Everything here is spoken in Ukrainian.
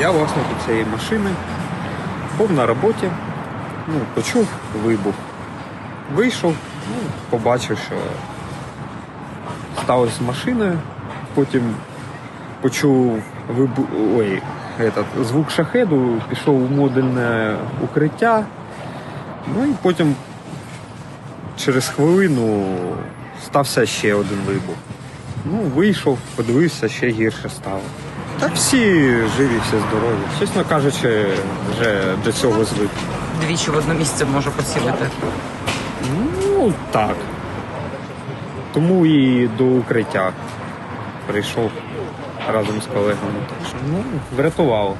Я власник цієї машини, був на роботі, ну, почув вибух. Вийшов, ну, побачив, що сталося з машиною, потім почув вибух, ой, этот, звук шахеду, пішов у модульне укриття. Ну і потім через хвилину стався ще один вибух. Ну, вийшов, подивився, ще гірше стало. Та всі живі, всі здорові. Чесно кажучи, вже до цього звик. Двічі в одне місце можу посілити. Ну, так. Тому і до укриття прийшов разом з колегами. Так що, ну, врятувало.